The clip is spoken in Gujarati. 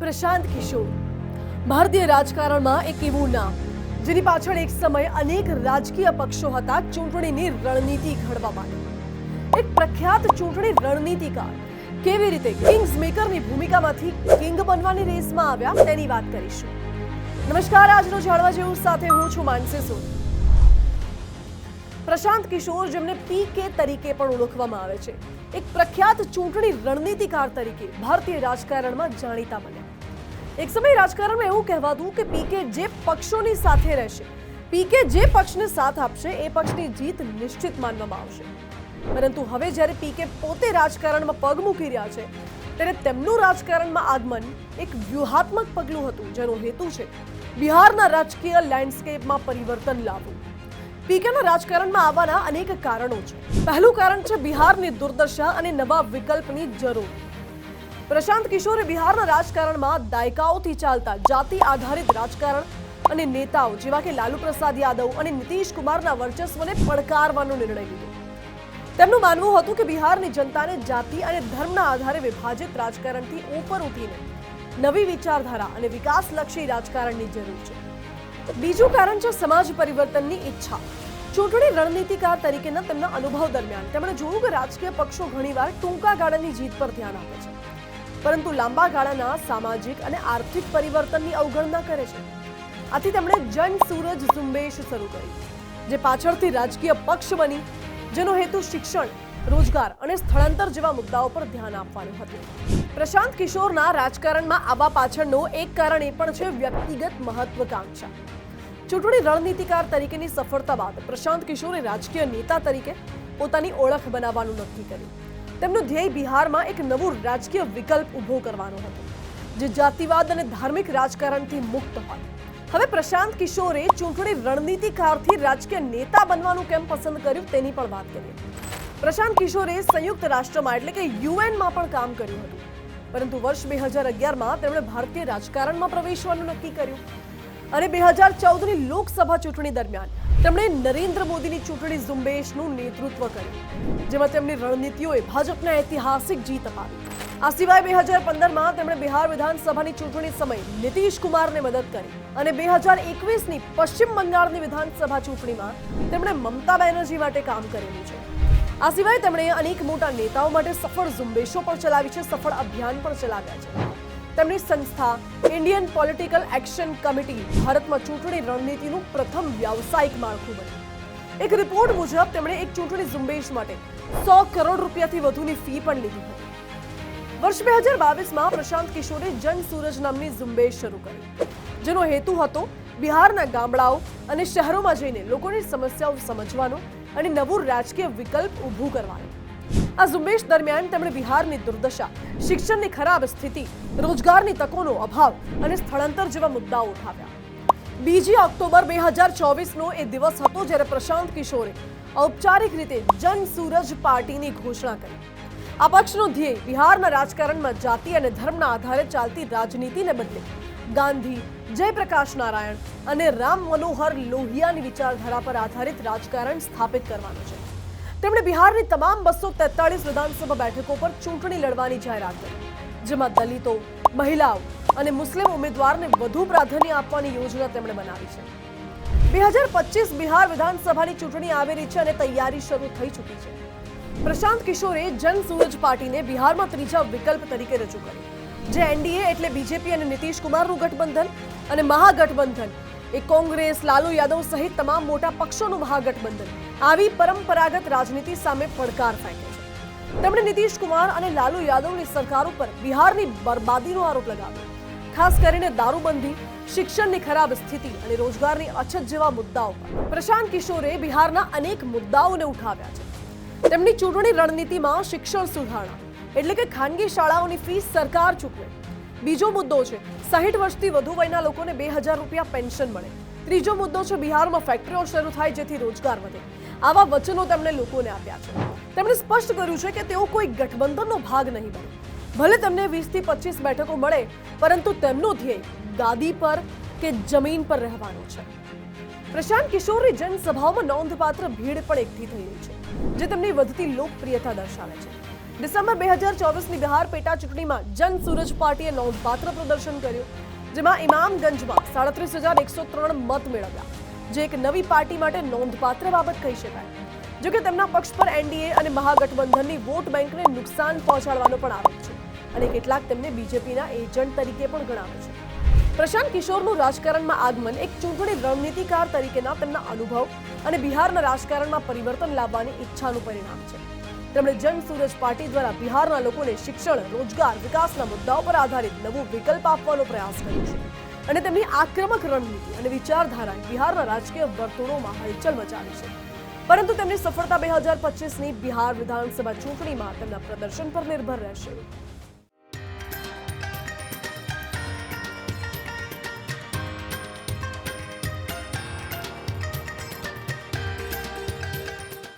પ્રશાંત કિશોર. ભારતીય રાજકારણમાં એક એવું નામ, જેની પાછળ એક સમય અનેક રાજકીય પક્ષો હતા ચૂંટણીની રણનીતિ ઘડવા માટે. એક પ્રખ્યાત ચૂંટણી રણનીતિકાર, કેવી રીતે કિંગ્સ મેકરની ભૂમિકામાંથી કિંગ બનવાની રેસમાં આવ્યા તેની વાત કરીશું. નમસ્કાર, આજનો જાણવા જેવું સાથે હું છું માનસી સોન. પ્રશાંત કિશોર, જેમને પીકે તરીકે પણ ઓળખવામાં આવે છે, એક પ્રખ્યાત ચૂંટણી રણનીતિકાર તરીકે ભારતીય રાજકારણમાં જાણીતા બન્યા. એક સમય રાજકારણમાં એવું કહેવાતું કે પીકે જે પક્ષોની સાથે રહેશે, પીકે જે પક્ષને સાથ આપશે, એ પક્ષની જીત નિશ્ચિત માનવામાં આવશે. પરંતુ હવે જ્યારે પીકે પોતે રાજકારણમાં પગ મૂકી રહ્યા છે, ત્યારે તેમનું રાજકારણમાં આગમન એક વ્યૂહાત્મક પગલું હતું, જેનો હેતુ છે બિહારના રાજકીય લેન્ડસ્કેપમાં પરિવર્તન લાવવું. પીકેના રાજકારણમાં આવવાના અનેક કારણો છે. પહેલું કારણ છે બિહારની દુર્દશા અને નવા વિકલ્પની જરૂર. પ્રશાંત કિશોરે બિહારના રાજકારણમાં દાયકાઓથી ચાલતા જાતિ આધારિત રાજકારણ અને નેતાઓ જેવા કે લાલુ પ્રસાદ યાદવ અને નીતિશ કુમારના વર્ચસ્વને પડકારવાનો નિર્ણય લીધો. તેમનું માનવું હતું કે બિહારની જનતાને જાતિ અને ધર્મના આધારે વિભાજિત રાજકારણથી ઉપર ઉઠીને નવી વિચારધારા અને વિકાસલક્ષી રાજકારણની જરૂર છે. બીજું કારણ છે સમાજ પરિવર્તનની ઈચ્છા. ચૂંટણી રણનીતિકાર તરીકેના તેમના અનુભવ દરમિયાન તેમણે જોયું કે રાજકીય પક્ષો ઘણીવાર ટૂંકા ગાળાની જીત પર ધ્યાન આપે છે. પરંતુ લાંબા ગાળાના સામાજિક અને આર્થિક પરિવર્તનની અવગણના કરે છે. આથી તેમણે જન સૂરજ ઝુંબેશ શરૂ કરી, જે પાછળથી રાજકીય પક્ષ બની, જેનો હેતુ શિક્ષણ, રોજગાર અને સ્થળાંતર જેવા મુદ્દાઓ પર ધ્યાન આપવાનું હતું. પ્રશાંત કિશોરના રાજકારણમાં આવવા પાછળનો એક કારણ એ પણ છે વ્યક્તિગત મહત્વકાંક્ષા. ચૂંટણી રણનીતિકાર તરીકેની સફળતા બાદ પ્રશાંત કિશોરે રાજકીય નેતા તરીકે પોતાની ઓળખ બનાવવાનું નક્કી કર્યું. તેમનું ધ્યેય બિહારમાં એક નવું રાજકીય વિકલ્પ ઊભો કરવાનો હતો, જે જાતિવાદ અને ધાર્મિક રાજકારણથી મુક્ત હોય. હવે પ્રશાંત કિશોરે ચૂંટણી રણનીતિકારથી રાજકીય નેતા બનવાનું કેમ પસંદ કર્યું તેની પણ વાત કરીએ. પ્રશાંત કિશોરે સંયુક્ત રાષ્ટ્રમાં, એટલે કે યુએનમાં પણ કામ કર્યું હતું. પરંતુ વર્ષ બે હજાર અગિયારમાં તેમણે ભારતીય રાજકારણમાં પ્રવેશવાનું નક્કી કર્યું. અને બે હજાર ચૌદની લોકસભા ચૂંટણી દરમિયાન તેમણે નરેન્દ્ર મોદીની ચૂંટણી ઝુંબેશનું નેતૃત્વ કર્યું, જેમાં તેમની રણનીતિઓએ ભાજપને ઐતિહાસિક જીત અપાવી. આ સિવાય બે હજાર પંદરમાં તેમણે બિહાર વિધાનસભાની ચૂંટણી સમયે નીતિશ કુમારને મદદ કરી અને બે હજાર એકવીસની પશ્ચિમ બંગાળની વિધાનસભા ચૂંટણીમાં તેમણે મમતા બેનર્જી માટે કામ કરેલું છે. આ સિવાય તેમણે અનેક મોટા નેતાઓ માટે સફળ ઝુંબેશો પણ ચલાવી છે, સફળ અભિયાન પણ ચલાવ્યા છે. તેમની સંસ્થા ઇન્ડિયન પોલિટિકલ એક્શન કમિટી ભારતમાં ચૂંટણી રણનીતિનું પ્રથમ વ્યાવસાયિક માળખું બન્યું. એક રિપોર્ટ મુજબ તેમણે એક ચૂંટણી ઝુંબેશ માટે સો કરોડ રૂપિયાથી વધુની ફી પણ લીધી હતી. વર્ષ બે હજાર બાવીસમાં પ્રશાંત કિશોરે જન સૂરજ નામની ઝુંબેશ શરૂ કરી. જેનો હેતુ હતો બિહારના ગામડાઓ અને શહેરોમાં જઈને લોકોની સમસ્યાઓ સમજવાનો અને નવું રાજકીય વિકલ્પ ઊભું કરવાનો. આ ઝુંબેશ દરમિયાન તેમણે બિહારની દુર્દશા, શિક્ષણની ખરાબ સ્થિતિ, રોજગારની તકોનો અભાવ અને સ્થળાંતર જેવા મુદ્દાઓ ઉઠાવ્યા. બીજી ઓક્ટોબર બે હજાર ચોવીસનો એ દિવસ હતો જ્યારે પ્રશાંત કિશોરે ઔપચારિક રીતે જન સૂરજ પાર્ટીની ઘોષણા કરી. આ પક્ષનો ધ્યેય બિહારના રાજકારણમાં જાતિ અને ધર્મના આધારે ચાલતી રાજનીતિને બદલે ગાંધી, જયપ્રકાશ નારાયણ અને રામ મનોહર લોહિયાની વિચારધારા પર આધારિત રાજકારણ સ્થાપિત કરવાનું છે. તેમણે બિહારની તમામ બસો તેતાળીસ વિધાનસભા બેઠકો પર ચૂંટણી લડવાની જાહેરાત કરી. જેમાં દલિતો, મહિલાઓ અને મુસ્લિમ ઉમેદવારને વધુ પ્રાધાન્ય આપવાની યોજના તેમણે બનાવી છે. બે હજાર પચીસ બિહાર વિધાનસભાની ચૂંટણી આવી રહી છે અને તૈયારી શરૂ થઈ ચૂકી છે. પ્રશાંત કિશોરે જન સૂરજ પાર્ટીને બિહારમાં ત્રીજા વિકલ્પ તરીકે રજૂ કરી જે એનડીએ એટલે બીજેપી અને નીતિશ કુમારનું ગઠબંધન અને મહાગઠબંધન. એ કોંગ્રેસ, લાલુ યાદવ સહિત તમામ મોટા પક્ષોનું મહાગઠબંધન. આવી પરંપરાગત રાજનીતિ સામે પડકાર ફેંકે છે. તેમણે નીતિશ કુમાર અને લાલુ યાદવની સરકાર ઉપર બિહારની બરબાદીનો આરોપ લગાવ્યો. ખાસ કરીને દારૂબંધી, શિક્ષણની ખરાબ સ્થિતિ અને રોજગારની અછત જેવા મુદ્દાઓ પર. પ્રશાંત કિશોરે બિહારના અનેક મુદ્દાઓને ઉઠાવ્યા છે. તેમની ચૂંટણી રણનીતિમાં શિક્ષણ સુધારણા, એટલે કે ખાનગી શાળાઓની ફીસ સરકાર ચૂકવે. બીજો મુદ્દો છે, સાહીઠ વર્ષથી વધુ વયના લોકોને બે હજાર રૂપિયા પેન્શન મળે. ત્રીજો મુદ્દો છે બિહારમાં ફેક્ટરીઓ શરૂ થાય જેથી રોજગાર વધે. આવા વચનો તેમણે લોકોને આપ્યા છે. તેમણે સ્પષ્ટ કર્યું છે કે તેઓ કોઈ ગઠબંધનનો ભાગ નહીં બને. ભલે તેમને વીસથી પચીસ બેઠકો મળે, પરંતુ તેમનો ધ્યેય ગાદી પર કે જમીન પર રહેવાનો છે. પ્રશાંત કિશોરની જનસભાઓમાં નોંધપાત્ર ભીડ પણ એકઠી થઈ રહી છે, જે તેમની વધતી લોકપ્રિયતા દર્શાવે છે. ડિસેમ્બર બે હજાર ચોવીસની બિહાર પેટા ચૂંટણીમાં જન સૂરજ પાર્ટીએ નોંધપાત્ર પ્રદર્શન કર્યું. જેમાં ઇમામગંજમાં સાડત્રીસ હજાર એકસો ત્રણ મત મેળવ્યા. જે એક નવી પાર્ટી માટે નોંધપાત્ર બાબત કહી શકાય. જો કે તેમના પક્ષ પર એનડીએ અને મહાગઠબંધનની વોટ બેંકને નુકસાન પહોંચાડવાનો પણ આરોપ છે અને કેટલાક તેમને બીજેપીના એજન્ટ તરીકે પણ ગણાવે છે. પ્રશાંત કિશોરનું રાજકારણમાં આગમન એક ચૂંટણી રણનીતિકાર તરીકેના તેમના અનુભવ અને બિહારના રાજકારણમાં પરિવર્તન લાવવાની ઈચ્છાનું પરિણામ છે. તેમણે જન સૂરજ પાર્ટી દ્વારા બિહારના લોકોને શિક્ષણ, રોજગાર, વિકાસના મુદ્દાઓ પર આધારિત નવો વિકલ્પ આપવાનો પ્રયાસ કર્યો છે. અને તેમની આક્રમક રણનીતિ અને વિચારધારાએ બિહારના રાજકીય વર્તુળોમાં હલચલ મચાવી છે. પરંતુ તેમની સફળતા બે હજાર પચીસની બિહાર વિધાનસભા ચૂંટણીમાં તેમના પ્રદર્શન પર નિર્ભર રહેશે.